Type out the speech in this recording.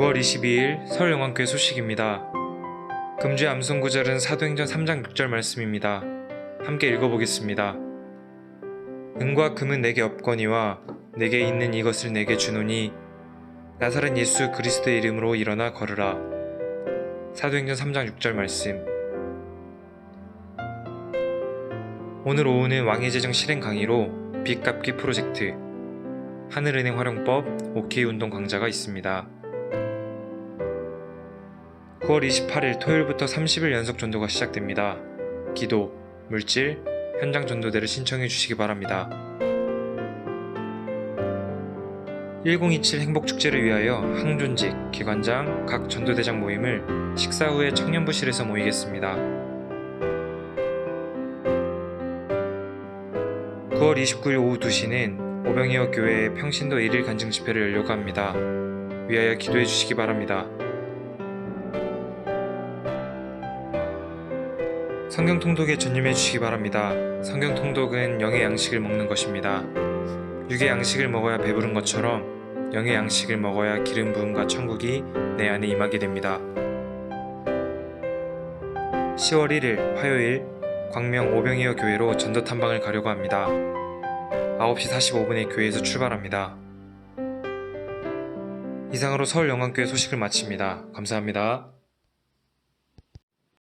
9월 22일 서울영광교회 소식입니다. 금주의 암송 구절은 사도행전 3장 6절 말씀입니다. 함께 읽어보겠습니다. 은과 금은 내게 없거니와 내게 있는 이것을 내게 주노니 나사렛 예수 그리스도의 이름으로 일어나 걸으라. 사도행전 3장 6절 말씀. 오늘 오후는 왕의 재정 실행 강의로 빚 갚기 프로젝트 하늘은행 활용법 OK 운동 강좌가 있습니다. 9월 28일 토요일부터 30일 연속 전도가 시작됩니다. 기도, 물질, 현장 전도대를 신청해 주시기 바랍니다. 1027 행복축제를 위하여 항존직, 기관장, 각 전도대장 모임을 식사 후에 청년부실에서 모이겠습니다. 9월 29일 오후 2시는 오병이어 교회 평신도 1일 간증 집회를 열려고 합니다. 위하여 기도해 주시기 바랍니다. 성경 통독에 전념해 주시기 바랍니다. 성경 통독은 영의 양식을 먹는 것입니다. 육의 양식을 먹어야 배부른 것처럼 영의 양식을 먹어야 기름 부음과 천국이 내 안에 임하게 됩니다. 10월 1일 화요일 광명 오병이어 교회로 전도 탐방을 가려고 합니다. 9시 45분에 교회에서 출발합니다. 이상으로 서울 영광교회 소식을 마칩니다. 감사합니다.